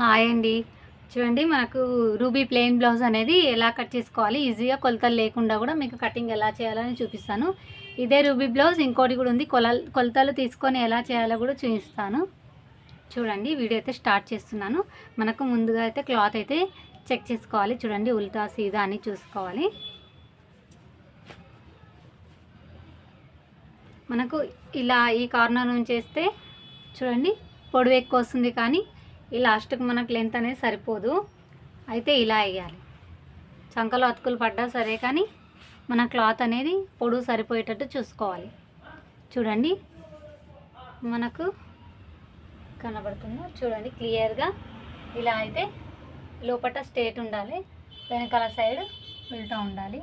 Hi అండి. చూడండి మనకు రూబీ ప్లెయిన్ బ్లౌజ్ అనేది ఎలా కట్ చేసుకోవాలి? ఈజీగా కొలతలు లేకుండా కూడా మీకు కటింగ్ ఎలా చేయాలని చూపిస్తాను. ఇదే రూబీ బ్లౌజ్ ఇంకోటి కూడా ఉంది. కొల కొలతలు తీసుకొని ఎలా చేయాలో కూడా చూపిస్తాను. చూడండి వీడియో అయితే స్టార్ట్ చేస్తున్నాను. మనకు ముందుగా అయితే క్లాత్ అయితే చెక్ చేసుకోవాలి. చూడండి ఉల్టా సీదా అని చూసుకోవాలి. మనకు ఇలా ఈ కార్నర్ నుంచి వేస్తే చూడండి పొడవు ఎక్కువ వస్తుంది కానీ ఈ లాస్ట్కి మనకు లెంత్ అనేది సరిపోదు. అయితే ఇలా వేయాలి. చంకలో అతుకులు పడ్డా సరే కానీ మన క్లాత్ అనేది పొడుగు సరిపోయేటట్టు చూసుకోవాలి. చూడండి. మనకు కనబడుతుందో? చూడండి క్లియర్గా ఇలా అయితే లోపల స్ట్రేట్ ఉండాలి. వెనకాల సైడ్ ఉల్టా ఉండాలి.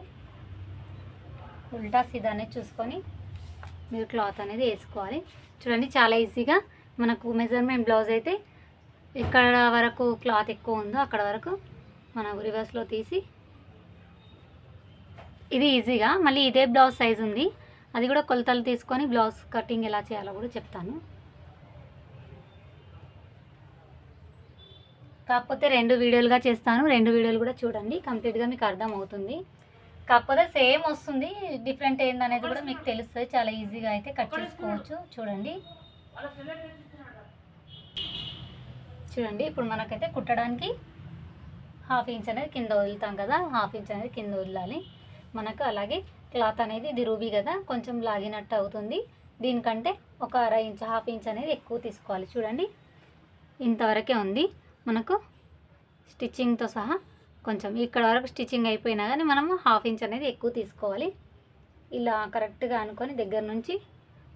ఉల్టా సీదా అనేది చూసుకొని మీరు క్లాత్ అనేది వేసుకోవాలి. చూడండి చాలా ఈజీగా మనకు మెజర్మెంట్ బ్లౌజ్ అయితే ఎక్కడ వరకు క్లాత్ ఎక్కువ ఉందో అక్కడ వరకు మనం రివర్స్లో తీసి ఇది ఈజీగా మళ్ళీ ఇదే బ్లౌజ్ సైజ్ ఉంది. అది కూడా కొలతలు తీసుకొని బ్లౌజ్ కటింగ్ ఎలా చేయాలో కూడా చెప్తాను. కాకపోతే రెండు వీడియోలుగా చేస్తాను. రెండు వీడియోలు కూడా చూడండి. కంప్లీట్గా మీకు అర్థమవుతుంది. కాకపోతే సేమ్ వస్తుంది. డిఫరెంట్ ఏందనేది కూడా మీకు తెలుస్తుంది. చాలా ఈజీగా అయితే కట్ చేసుకోవచ్చు. చూడండి. చూడండి ఇప్పుడు మనకైతే కుట్టడానికి హాఫ్ ఇంచ్ అనేది కింద వదులుతాం కదా హాఫ్ ఇంచ్ అనేది కింద వదలాలి. మనకు అలాగే క్లాత్ అనేది ఇది రూబీ కదా కొంచెం లాగినట్టు అవుతుంది. దీనికంటే ఒక అర ఇంచ్ హాఫ్ ఇంచ్ అనేది ఎక్కువ తీసుకోవాలి. చూడండి ఇంతవరకే ఉంది. మనకు స్టిచ్చింగ్తో సహా కొంచెం ఇక్కడ వరకు స్టిచ్చింగ్ అయిపోయినా కానీ మనము హాఫ్ ఇంచ్ అనేది ఎక్కువ తీసుకోవాలి. ఇలా కరెక్ట్గా అనుకొని దగ్గర నుంచి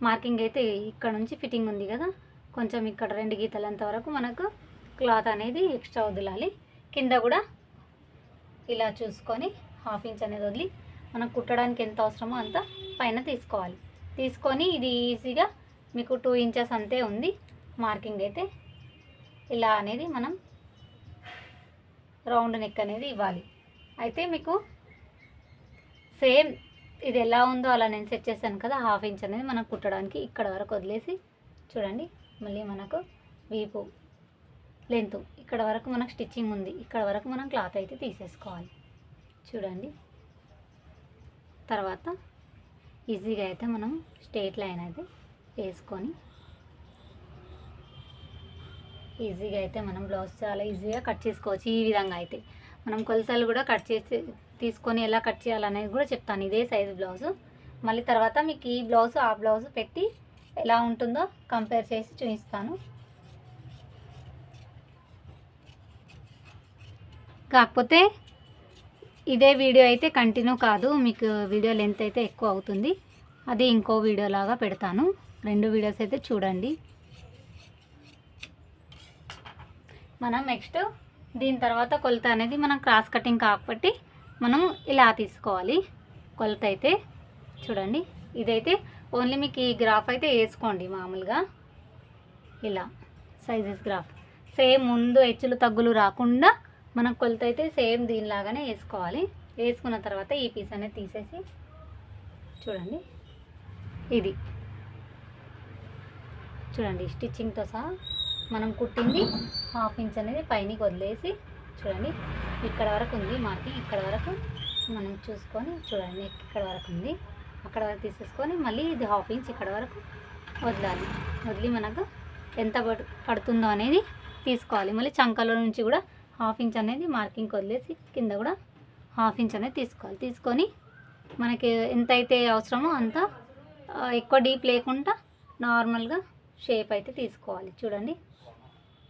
మార్కింగ్ అయితే ఇక్కడ నుంచి ఫిట్టింగ్ ఉంది కదా కొంచెం ఇక్కడ రెండు గీతలంత వరకు మనకు క్లాత్ అనేది ఎక్స్ట్రా వదలాలి. కింద కూడా ఇలా చూసుకొని హాఫ్ ఇంచ్ అనేది వదిలి మనం కుట్టడానికి ఎంత అవసరమో అంత పైన తీసుకోవాలి. తీసుకొని ఇది ఈజీగా మీకు టూ ఇంచెస్ అంతే ఉంది. మార్కింగ్ అయితే ఇలా అనేది మనం రౌండ్ నెక్ అనేది ఇవ్వాలి. అయితే మీకు సేమ్ ఇది ఎలా ఉందో అలా నేను సెట్ చేశాను కదా హాఫ్ ఇంచ్ అనేది మనం కుట్టడానికి ఇక్కడ వరకు వదిలేసి చూడండి. మళ్ళీ మనకు వీపు లెంత్ ఇక్కడ వరకు మనకు స్టిచ్చింగ్ ఉంది. ఇక్కడ వరకు మనం క్లాత్ అయితే తీసేసుకోవాలి. చూడండి. తర్వాత ఈజీగా అయితే మనం స్ట్రేట్ లైన్ అయితే వేసుకొని ఈజీగా అయితే మనం బ్లౌజ్ చాలా ఈజీగా కట్ చేసుకోవచ్చు. ఈ విధంగా అయితే మనం కొలతలు కూడా కట్ చేసి తీసుకొని ఎలా కట్ చేయాలనేది కూడా చెప్తాను. ఇదే సైజు బ్లౌజు. మళ్ళీ తర్వాత మీకు ఈ బ్లౌజ్ ఆ బ్లౌజ్ పెట్టి ఎలా ఉంటుందో కంపేర్ చేసి చూపిస్తాను. కాకపోతే ఇదే వీడియో అయితే కంటిన్యూ కాదు మీకు వీడియో లెంత్ అయితే ఎక్కువ అవుతుంది. అది ఇంకో వీడియో లాగా పెడతాను. రెండు వీడియోస్ అయితే చూడండి. మనం నెక్స్ట్ దీని తర్వాత కొలత అనేది మనం క్రాస్ కటింగ్ కాబట్టి మనం ఇలా తీసుకోవాలి. కొలత అయితే చూడండి. ఇదైతే ఓన్లీ మీకు ఈ గ్రాఫ్ అయితే వేసుకోండి మామూలుగా. ఇలా సైజెస్ గ్రాఫ్. సేమ్ ముందు హెచ్చులు తగ్గులు రాకుండా మనం కొలత అయితే సేమ్ దీనిలాగానే వేసుకోవాలి. వేసుకున్న తర్వాత ఈ పీస్ అనేది తీసేసి చూడండి. ఇది. చూడండి స్టిచ్చింగ్తో సహా మనం కుట్టింది హాఫ్ ఇంచ్ అనేది పైన వదిలేసి చూడండి. ఇక్కడ వరకు ఉంది మాకి ఇక్కడ వరకు మనం చూసుకొని చూడండి ఇక్కడ వరకు ఉంది. అక్కడ వరకు తీసేసుకొని మళ్ళీ ఇది హాఫ్ ఇంచ్ ఇక్కడ వరకు వదలాలి. వదిలి మనకు ఎంత పడు పడుతుందో అనేది తీసుకోవాలి. మళ్ళీ చంకలో నుంచి కూడా హాఫ్ ఇంచ్ అనేది మార్కింగ్ వదిలేసి కింద కూడా హాఫ్ ఇంచ్ అనేది తీసుకోవాలి. తీసుకొని మనకి ఎంత అయితే అవసరమో అంత ఎక్కువ డీప్ లేకుండా నార్మల్గా షేప్ అయితే తీసుకోవాలి. చూడండి.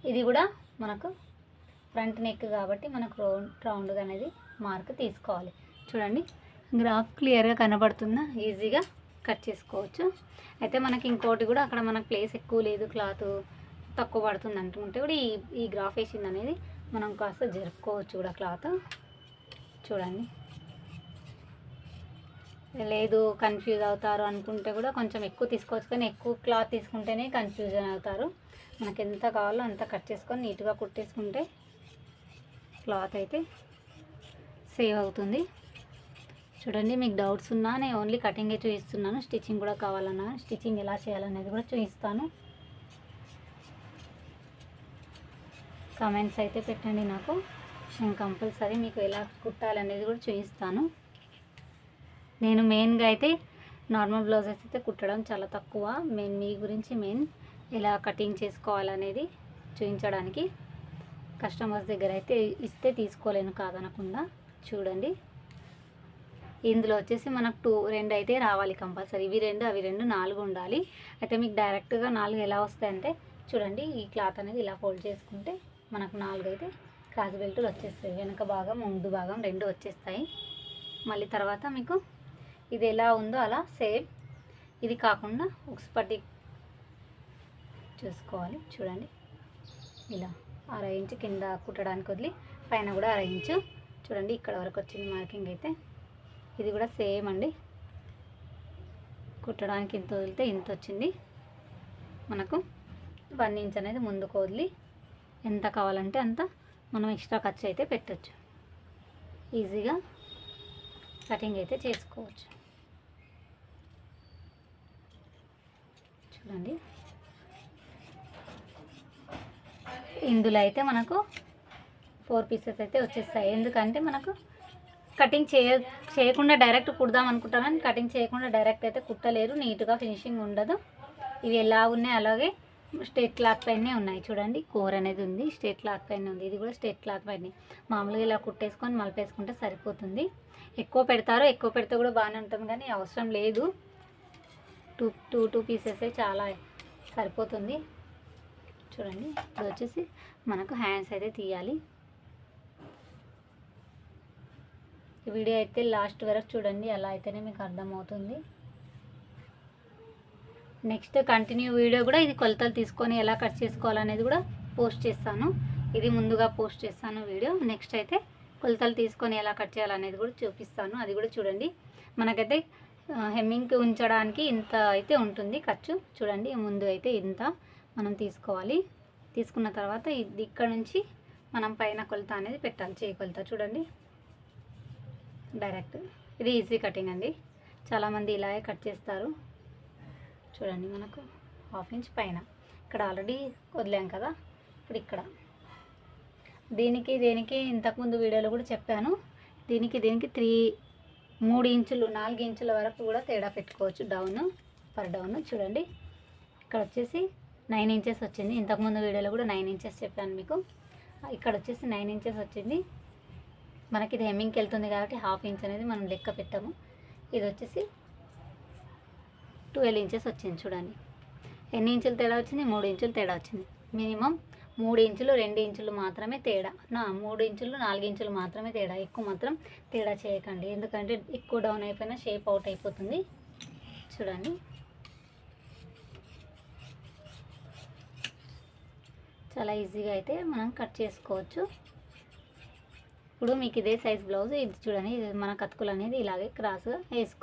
ఇది కూడా మనకు ఫ్రంట్ నెక్ కాబట్టి మనకు రౌండ్ రౌండ్గా అనేది మార్క్ తీసుకోవాలి. చూడండి. గ్రాఫ్ క్లియర్గా కనబడుతుందా? ఈజీగా కట్ చేసుకోవచ్చు. అయితే మనకి ఇంకోటి కూడా అక్కడ మనకు ప్లేస్ ఎక్కువ లేదు. క్లాత్ తక్కువ పడుతుంది అంటుంటే కూడా ఈ ఈ గ్రాఫ్ వేసింది అనేది మనం కాస్త జరుపుకోవచ్చు కూడా క్లాత్. చూడండి. లేదు కన్ఫ్యూజ్ అవుతారు అనుకుంటే కూడా కొంచెం ఎక్కువ తీసుకోవచ్చు కానీ ఎక్కువ క్లాత్ తీసుకుంటేనే కన్ఫ్యూజన్ అవుతారు. మనకి ఎంత కావాలో అంత కట్ చేసుకొని నీట్గా కుట్టేసుకుంటే క్లాత్ అయితే సేవ్ అవుతుంది. చూడండి మీకు డౌట్స్ ఉన్నా నేను ఓన్లీ కటింగే చూపిస్తున్నాను. స్టిచ్చింగ్ కూడా కావాలన్నా స్టిచ్చింగ్ ఎలా చేయాలనేది కూడా చూపిస్తాను. కమెంట్స్ అయితే పెట్టండి నాకు. నేను కంపల్సరీ మీకు ఎలా కుట్టాలనేది కూడా చూపిస్తాను. నేను మెయిన్గా అయితే నార్మల్ బ్లౌజెస్ అయితే కుట్టడం చాలా తక్కువ. మెయిన్ మీ గురించి మెయిన్ ఎలా కటింగ్ చేసుకోవాలనేది చూపించడానికి కస్టమర్స్ దగ్గర అయితే ఇస్తే తీసుకోలేను కాదనకుండా చూడండి. ఇందులో వచ్చేసి మనకు టూ రెండు అయితే రావాలి కంపల్సరీ ఇవి రెండు అవి రెండు నాలుగు ఉండాలి. అయితే మీకు డైరెక్ట్గా నాలుగు ఎలా వస్తాయంటే చూడండి ఈ క్లాత్ అనేది ఇలా ఫోల్డ్ చేసుకుంటే మనకు నాలుగు అయితే క్రాస్ బెల్టులు వచ్చేస్తాయి. వెనక భాగం ముందు భాగం రెండు వచ్చేస్తాయి. మళ్ళీ తర్వాత మీకు ఇది ఎలా ఉందో అలా సేమ్. ఇది కాకుండా ఉక్స్పట్టి చూసుకోవాలి. చూడండి. ఇలా అర ఇంచు కింద కుట్టడానికి వదిలి పైన కూడా అర ఇంచు. చూడండి ఇక్కడ వరకు వచ్చింది మార్కింగ్ అయితే. ఇది కూడా సేమ్ అండి. కుట్టడానికి ఇంత వదిలితే ఇంత వచ్చింది. మనకు వన్ ఇంచ్ అనేది ముందుకు వదిలి ఎంత కావాలంటే అంత మనం ఎక్స్ట్రా ఖర్చు అయితే పెట్టచ్చు. ఈజీగా కటింగ్ అయితే చేసుకోవచ్చు. చూడండి. ఇందులో అయితే మనకు ఫోర్ పీసెస్ అయితే వచ్చేస్తాయి. ఎందుకంటే మనకు కటింగ్ చేయ చేయకుండా డైరెక్ట్ కుడదాం అనుకుంటాం కానీ కటింగ్ చేయకుండా డైరెక్ట్ అయితే కుట్టలేరు. నీట్గా ఫినిషింగ్ ఉండదు. ఇవి ఎలా ఉన్నాయి అలాగే స్టేట్ క్లాత్ పైనే ఉన్నాయి. చూడండి కోర్ అనేది ఉంది. స్టేట్ క్లాత్ పైన ఉంది. ఇది కూడా స్టేట్ క్లాత్ పైన. మామూలుగా ఇలా కుట్టేసుకొని మలిపేసుకుంటే సరిపోతుంది. ఎక్కువ పెడతారు ఎక్కువ పెడితే కూడా బాగానే ఉంటుంది. కానీ అవసరం లేదు. టూ టూ టూ పీసెస్ చాలా సరిపోతుంది. చూడండి ఇది వచ్చేసి మనకు హ్యాండ్స్ అయితే తీయాలి. వీడియో అయితే లాస్ట్ వరకు చూడండి. అలా అయితేనే మీకు అర్థమవుతుంది. నెక్స్ట్ కంటిన్యూ వీడియో కూడా ఇది కొలతలు తీసుకొని ఎలా కట్ చేసుకోవాలనేది కూడా పోస్ట్ చేస్తాను. ఇది ముందుగా పోస్ట్ చేస్తాను వీడియో. నెక్స్ట్ అయితే కొలతలు తీసుకొని ఎలా కట్ చేయాలనేది కూడా చూపిస్తాను. అది కూడా చూడండి. మనకైతే హెమ్మింగ్కి ఉంచడానికి ఇంత అయితే ఉంటుంది ఖర్చు. చూడండి ముందు అయితే ఇంత మనం తీసుకోవాలి. తీసుకున్న తర్వాత ఇది ఇక్కడ నుంచి మనం పైన కొలత అనేది పెట్టాలి చేయి కొలత. చూడండి. డైరెక్ట్. ఇది ఈజీ కటింగ్ అండి. చాలామంది ఇలాగే కట్ చేస్తారు. చూడండి మనకు హాఫ్ ఇంచ్ పైన. ఇక్కడ ఆల్రెడీ వదిలాం కదా. ఇప్పుడు ఇక్కడ. దీనికి దీనికి ఇంతకుముందు వీడియోలో కూడా చెప్పాను. దీనికి దీనికి త్రీ మూడు ఇంచులు నాలుగు ఇంచుల వరకు కూడా తేడా పెట్టుకోవచ్చు డౌన్ పర్ డౌన్ చూడండి. ఇక్కడ వచ్చేసి నైన్ ఇంచెస్ వచ్చింది. ఇంతకుముందు వీడియోలో కూడా నైన్ ఇంచెస్ చెప్పాను మీకు. ఇక్కడ వచ్చేసి నైన్ ఇంచెస్ వచ్చింది. మనకి ఇది హెమ్మింగ్కి వెళ్తుంది కాబట్టి హాఫ్ ఇంచ్ అనేది మనం లెక్క పెట్టాము. ఇది వచ్చేసి ట్వెల్వ్ ఇంచెస్ వచ్చింది చూడండి. ఎన్ని ఇంచులు తేడా వచ్చింది? మూడు ఇంచులు తేడా వచ్చింది. మినిమం మూడు ఇంచులు రెండు ఇంచులు మాత్రమే తేడా. నా మూడు ఇంచులు నాలుగు ఇంచులు మాత్రమే తేడా. ఎక్కువ మాత్రం తేడా చేయకండి. ఎందుకంటే ఎక్కువ డౌన్ అయిపోయినా షేప్ అవుట్ అయిపోతుంది. చూడండి. చాలా ఈజీగా అయితే మనం కట్ చేసుకోవచ్చు. ఇప్పుడు మీకు ఇదే సైజ్ బ్లౌజ్ ఇది చూడండి. ఇది మన కతుకులు అనేది ఇలాగే క్రాస్గా వేసుకో